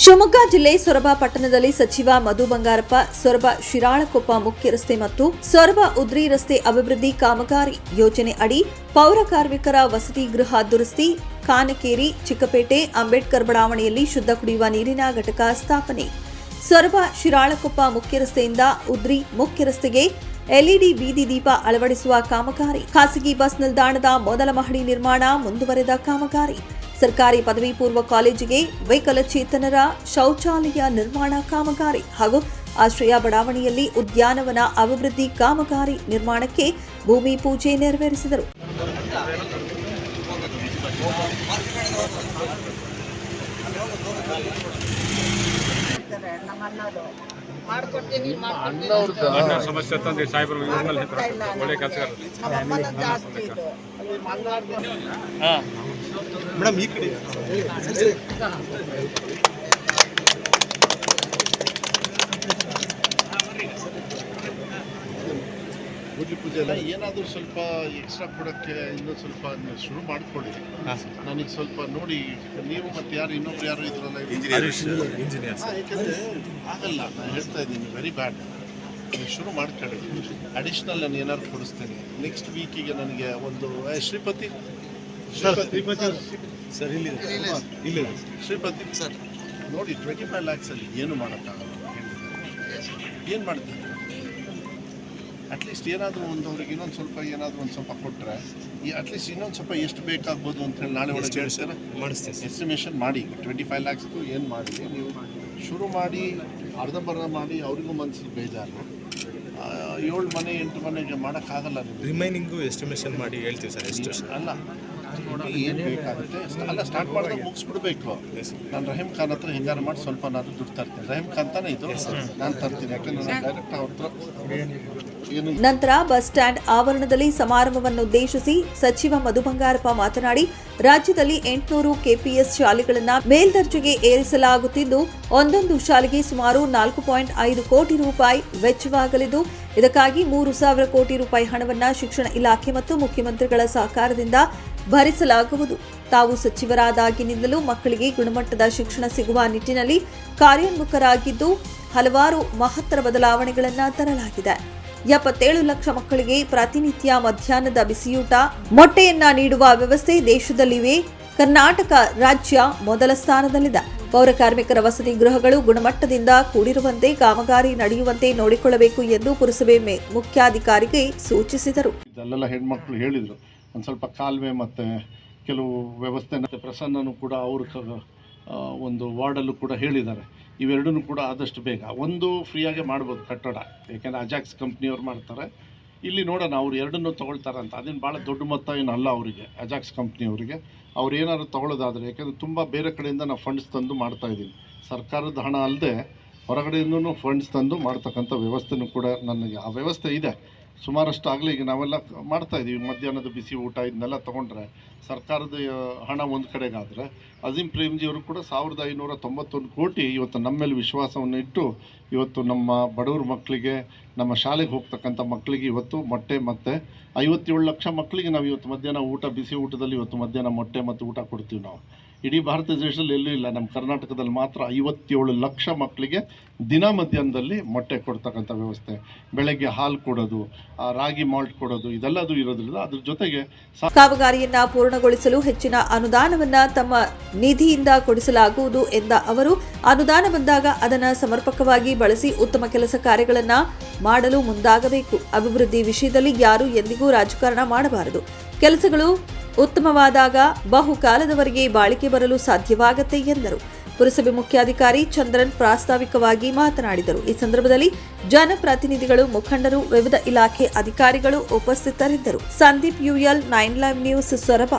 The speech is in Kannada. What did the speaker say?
ಶಿವಮೊಗ್ಗ ಜಿಲ್ಲೆ ಸೊರಬ ಪಟ್ಟಣದಲ್ಲಿ ಸಚಿವ ಮಧು ಬಂಗಾರಪ್ಪ, ಸೊರಬ ಶಿರಾಳಕೊಪ್ಪ ಮುಖ್ಯ ರಸ್ತೆ ಮತ್ತು ಸೊರಬ ಉದ್ರಿ ರಸ್ತೆ ಅಭಿವೃದ್ಧಿ ಕಾಮಗಾರಿ ಯೋಜನೆ ಅಡಿ ಪೌರ ಕಾರ್ಮಿಕರ ವಸತಿ ಗೃಹ ದುರಸ್ತಿ, ಕಾನಕೇರಿ, ಚಿಕ್ಕಪೇಟೆ, ಅಂಬೇಡ್ಕರ್ ಬಡಾವಣೆಯಲ್ಲಿ ಶುದ್ಧ ಕುಡಿಯುವ ನೀರಿನ ಘಟಕ ಸ್ಥಾಪನೆ. ಸೊರಬ ಶಿರಾಳಕೊಪ್ಪ ಮುಖ್ಯ ರಸ್ತೆಯಿಂದ ಉದ್ರಿ ಮುಖ್ಯ ರಸ್ತೆಗೆ ಎಲ್ಇಡಿ ಬೀದಿ ದೀಪ ಅಳವಡಿಸುವ ಕಾಮಗಾರಿ. ಖಾಸಗಿ ಬಸ್ ನಿಲ್ದಾಣದ ಮೊದಲ ಮಹಡಿ ನಿರ್ಮಾಣ ಮುಂದುವರೆದ ಕಾಮಗಾರಿ. ಸರ್ಕಾರಿ ಪದವಿ ಪೂರ್ವ ಕಾಲೇಜಿಗೆ ವೈಕಲಚೇತನರ ಶೌಚಾಲಯ ನಿರ್ಮಾಣ ಕಾಮಗಾರಿ ಹಾಗೂ ಆಶ್ರಯ ಬಡಾವಣೆಯಲ್ಲಿ ಉದ್ಯಾನವನ ಅಭಿವೃದ್ಧಿ ಕಾಮಗಾರಿ ನಿರ್ಮಾಣಕ್ಕೆ ಭೂಮಿ ಪೂಜೆ ನೆರವೇರಿಸಿದರು. ಸಮಸ್ಯೆ ತಂದೆ ಸಾಹೇಬರು ಒಳ್ಳೆ ಮೇಡಮ್ ಈ ಕಡೆ. ಗುಡ್ಲಿ ಪೂಜೆ ಎಲ್ಲ. ಏನಾದರೂ ಸ್ವಲ್ಪ ಎಕ್ಸ್ಟ್ರಾ ಕೊಡೋಕ್ಕೆ ಇನ್ನೂ ಸ್ವಲ್ಪ ನೀವು ಶುರು ಮಾಡಿಕೊಡಿ ನನಗ್ ಸ್ವಲ್ಪ ನೋಡಿ ನೀವು ಮತ್ತೆ ಯಾರು ಇನ್ನೊಬ್ರು ಯಾರು ಇದ್ರಲ್ಲ ಹರೀಶ್ ಇಂಜಿನಿಯರ್ ಹಾಂ, ಯಾಕಂದ್ರೆ ಆಗಲ್ಲ ನಾನು ಹೇಳ್ತಾ ಇದ್ದೀನಿ ವೆರಿ ಬ್ಯಾಡ್ ನೀವು ಶುರು ಮಾಡ್ಕೊಳ್ಳಿ. ಅಡಿಷ್ನಲ್ ನಾನು ಏನಾದ್ರು ಕೊಡಿಸ್ತೇನೆ. ನೆಕ್ಸ್ಟ್ ವೀಕಿಗೆ ನನಗೆ ಒಂದು ಶ್ರೀಪತಿ ಶ್ರೀಪತಿ ಸರ್. ಇಲ್ಲಿ ಇಲ್ಲ ಶ್ರೀಪತಿ. ಸರ್. ನೋಡಿ ಟ್ವೆಂಟಿ ಫೈವ್ ಲ್ಯಾಕ್ಸಲ್ಲಿ ಏನು ಮಾಡೋಕ್ಕಾಗಲ್ಲ ಏನು ಮಾಡ್ತೀನಿ ಅಟ್ಲೀಸ್ಟ್ ಏನಾದರೂ ಒಂದು ಅವ್ರಿಗೆ ಇನ್ನೊಂದು ಸ್ವಲ್ಪ ಏನಾದರೂ ಒಂದು ಸ್ವಲ್ಪ ಕೊಟ್ಟರೆ ಈ ಅಟ್ಲೀಸ್ಟ್ ಇನ್ನೊಂದು ಸ್ವಲ್ಪ ಎಷ್ಟು ಬೇಕಾಗ್ಬೋದು ಅಂತ ಹೇಳಿ ನಾಳೆ ಒಳಗೆ ಹೇಳ್ತಾರೆ? ಮಾಡಿಸ್ತೇವೆ ಸರ್. ಎಸ್ಟಿಮೇಷನ್ ಮಾಡಿ. ಟ್ವೆಂಟಿ ಫೈವ್ ಲ್ಯಾಕ್ಸ್ದು ಏನು ಮಾಡಿ? ನೀವು ಶುರು ಮಾಡಿ ಅರ್ಧಂಬರ್ಧ ಮಾಡಿ ಅವ್ರಿಗೂ ಮನಸ್ಸಿಗೆ ಬೇಜಾರು. ಆ, ಏಳು ಮನೆ ಎಂಟು ಮನೆಗೆ ಮಾಡೋಕ್ಕಾಗಲ್ಲ ನೀವು ರಿಮೈನಿಂಗು ಎಸ್ಟಿಮೇಷನ್ ಮಾಡಿ ಹೇಳ್ತೀವಿ ಸರ್ ಎಷ್ಟು? ಅಲ್ಲ ಏನು ಬೇಕಾಗುತ್ತೆ? ಅಲ್ಲ ಸ್ಟಾರ್ಟ್ ಮಾಡಿದಾಗ ಮುಗಿಸ್ಬಿಡ್ಬೇಕು. ನಾನು ರಹೀಮ್ ಖಾನ್ ಹತ್ರ ಹೆಂಗಾರ ಮಾಡಿ ಸ್ವಲ್ಪ ನಾನು ದುಡ್ಡು ತರ್ತೀನಿ. ರಹೀಮ್ ಖಾನ್ ತಾನೇ ಇದು? ನಾನು ತರ್ತೀನಿ ಯಾಕಂದ್ರೆ ನಾನು ಡೈರೆಕ್ಟ್ ಅವ್ರ ಹತ್ರ ಏನು ನಂತರ ಬಸ್ ಸ್ಟ್ಯಾಂಡ್ ಆವರಣದಲ್ಲಿ ಸಮಾರಂಭವನ್ನು ಉದ್ದೇಶಿಸಿ ಸಚಿವ ಮಧು ಬಂಗಾರಪ್ಪ ಮಾತನಾಡಿ ರಾಜ್ಯದಲ್ಲಿ ಎಂಟುನೂರು ಕೆಪಿಎಸ್ ಶಾಲೆಗಳನ್ನು ಮೇಲ್ದರ್ಜೆಗೆ ಏರಿಸಲಾಗುತ್ತಿದ್ದು ಒಂದೊಂದು ಶಾಲೆಗೆ ಸುಮಾರು ನಾಲ್ಕು ಪಾಯಿಂಟ್ ಐದು ಕೋಟಿ ರೂಪಾಯಿ ವೆಚ್ಚವಾಗಲಿದ್ದು ಇದಕ್ಕಾಗಿ ಮೂರು ಸಾವಿರ ಕೋಟಿ ರೂಪಾಯಿ ಹಣವನ್ನು ಶಿಕ್ಷಣ ಇಲಾಖೆ ಮತ್ತು ಮುಖ್ಯಮಂತ್ರಿಗಳ ಸಹಕಾರದಿಂದ ಭರಿಸಲಾಗುವುದು. ತಾವು ಸಚಿವರಾದಾಗಿನಿಂದಲೂ ಮಕ್ಕಳಿಗೆ ಗುಣಮಟ್ಟದ ಶಿಕ್ಷಣ ಸಿಗುವ ನಿಟ್ಟಿನಲ್ಲಿ ಕಾರ್ಯೋನ್ಮುಖರಾಗಿದ್ದು ಹಲವಾರು ಮಹತ್ತರ ಬದಲಾವಣೆಗಳನ್ನು ತರಲಾಗಿದೆ. ಎಪ್ಪತ್ತೇಳು ಲಕ್ಷ ಮಕ್ಕಳಿಗೆ ಪ್ರತಿನಿತ್ಯ ಮಧ್ಯಾಹ್ನದ ಬಿಸಿಯೂಟ, ಮೊಟ್ಟೆಯನ್ನ ನೀಡುವ ವ್ಯವಸ್ಥೆ ದೇಶದಲ್ಲಿವೆ. ಕರ್ನಾಟಕ ರಾಜ್ಯ ಮೊದಲ ಸ್ಥಾನದಲ್ಲಿದೆ. ಪೌರ ಕಾರ್ಮಿಕರ ವಸತಿ ಗೃಹಗಳು ಗುಣಮಟ್ಟದಿಂದ ಕೂಡಿರುವಂತೆ, ಕಾಮಗಾರಿ ನಡೆಯುವಂತೆ ನೋಡಿಕೊಳ್ಳಬೇಕು ಎಂದು ಪುರಸಭೆ ಮುಖ್ಯಾಧಿಕಾರಿಗೆ ಸೂಚಿಸಿದರು. ಹೇಳಿದರು. ಒಂದು ಸ್ವಲ್ಪ ಕಾಲುವೆ ಮತ್ತು ಕೆಲವು ವ್ಯವಸ್ಥೆ ಮತ್ತು ಪ್ರಸನ್ನನೂ ಕೂಡ ಅವರು ಒಂದು ವಾರ್ಡಲ್ಲೂ ಕೂಡ ಹೇಳಿದ್ದಾರೆ. ಇವೆರಡೂ ಕೂಡ ಆದಷ್ಟು ಬೇಗ. ಒಂದು ಫ್ರೀಯಾಗೆ ಮಾಡ್ಬೋದು ಕಟ್ಟಡ. ಯಾಕೆಂದರೆ ಅಜಾಕ್ಸ್ ಕಂಪ್ನಿಯವ್ರು ಮಾಡ್ತಾರೆ. ಇಲ್ಲಿ ನೋಡೋಣ, ಅವ್ರು ಎರಡನ್ನೂ ಅಂತ. ಅದೇನು ಭಾಳ ದೊಡ್ಡ ಮೊತ್ತ ಏನು ಅಲ್ಲ ಅವರಿಗೆ ಅಜಾಕ್ಸ್ ಕಂಪ್ನಿಯವರಿಗೆ. ಅವ್ರು ಏನಾದ್ರು ತೊಗೊಳ್ಳೋದಾದರೆ, ಯಾಕೆಂದರೆ ತುಂಬ ಬೇರೆ ಕಡೆಯಿಂದ ನಾವು ಫಂಡ್ಸ್ ತಂದು ಮಾಡ್ತಾ ಇದ್ದೀವಿ. ಸರ್ಕಾರದ ಹಣ ಅಲ್ಲದೆ ಹೊರಗಡೆಯಿಂದನೂ ಫಂಡ್ಸ್ ತಂದು ಮಾಡ್ತಕ್ಕಂಥ ವ್ಯವಸ್ಥೆನೂ ಕೂಡ ನನಗೆ ಆ ವ್ಯವಸ್ಥೆ ಇದೆ. ಸುಮಾರಷ್ಟು ಆಗಲಿ, ಈಗ ನಾವೆಲ್ಲ ಮಾಡ್ತಾ ಇದ್ದೀವಿ ಮಧ್ಯಾಹ್ನದ ಬಿಸಿ ಊಟ ಇದನ್ನೆಲ್ಲ ತೊಗೊಂಡ್ರೆ ಸರ್ಕಾರದ ಹಣ ಒಂದು ಕಡೆಗಾದರೆ ಅಜೀಂ ಪ್ರೇಮ್ಜಿಯವರು ಕೂಡ ಸಾವಿರದ ಐನೂರ ತೊಂಬತ್ತೊಂದು ಕೋಟಿ ಇವತ್ತು ನಮ್ಮ ಮೇಲೆ ವಿಶ್ವಾಸವನ್ನು ಇಟ್ಟು ಇವತ್ತು ನಮ್ಮ ಬಡವ್ರ ಮಕ್ಕಳಿಗೆ, ನಮ್ಮ ಶಾಲೆಗೆ ಹೋಗ್ತಕ್ಕಂಥ ಮಕ್ಕಳಿಗೆ ಇವತ್ತು ಮೊಟ್ಟೆ ಮತ್ತು ಐವತ್ತೇಳು ಲಕ್ಷ ಮಕ್ಕಳಿಗೆ ನಾವು ಇವತ್ತು ಮಧ್ಯಾಹ್ನ ಊಟ, ಬಿಸಿ ಊಟದಲ್ಲಿ ಇವತ್ತು ಮಧ್ಯಾಹ್ನ ಮೊಟ್ಟೆ ಮತ್ತು ಊಟ ಕೊಡ್ತೀವಿ ನಾವು. ಇಡೀ ಭಾರತ ದೇಶದಲ್ಲಿ ಎಲ್ಲೂ ಇಲ್ಲ. ನಮ್ಮ ಕರ್ನಾಟಕದಲ್ಲಿ ಮಾತ್ರ ಐವತ್ತೇಳು ಲಕ್ಷ ಮಕ್ಕಳಿಗೆ ದಿನ ಮಧ್ಯಾಹ್ನದಲ್ಲಿ ಮೊಟ್ಟೆ ಕೊಡ್ತಕ್ಕಂಥ ವ್ಯವಸ್ಥೆ. ಬೆಳಗ್ಗೆ ಹಾಲು ಕೊಡೋದು ರಾಗಿ ಮಾಲ್ಟ್ ಕೊಡೋದು, ಇದೆಲ್ಲದೂ ಇರೋದ್ರಿಂದ ಅದ್ರ ಜೊತೆಗೆ ಕಾಮಗಾರಿಯನ್ನ ಪೂರ್ಣಗೊಳಿಸಲು ಹೆಚ್ಚಿನ ಅನುದಾನವನ್ನ ತಮ್ಮ ನಿಧಿಯಿಂದ ಕೊಡಿಸಲಾಗುವುದು ಎಂದ ಅವರು, ಅನುದಾನ ಬಂದಾಗ ಅದನ್ನು ಸಮರ್ಪಕವಾಗಿ ಬಳಸಿ ಉತ್ತಮ ಕೆಲಸ ಕಾರ್ಯಗಳನ್ನ ಮಾಡಲು ಮುಂದಾಗಬೇಕು. ಅಭಿವೃದ್ಧಿ ವಿಷಯದಲ್ಲಿ ಯಾರು ಎಂದಿಗೂ ರಾಜಕಾರಣ ಮಾಡಬಾರದು. ಕೆಲಸಗಳು ಉತ್ತಮವಾದಾಗ ಬಹುಕಾಲದವರೆಗೆ ಬಾಳಿಕೆ ಬರಲು ಸಾಧ್ಯವಾಗತ್ತೆ ಎಂದರು. ಪುರಸಭೆ ಮುಖ್ಯಾಧಿಕಾರಿ ಚಂದ್ರನ್ ಪ್ರಾಸ್ತಾವಿಕವಾಗಿ ಮಾತನಾಡಿದರು. ಈ ಸಂದರ್ಭದಲ್ಲಿ ಜನಪ್ರತಿನಿಧಿಗಳು, ಮುಖಂಡರು, ವಿವಿಧ ಇಲಾಖೆ ಅಧಿಕಾರಿಗಳು ಉಪಸ್ಥಿತರಿದ್ದರು. Sandeep UL nine live news Soraba.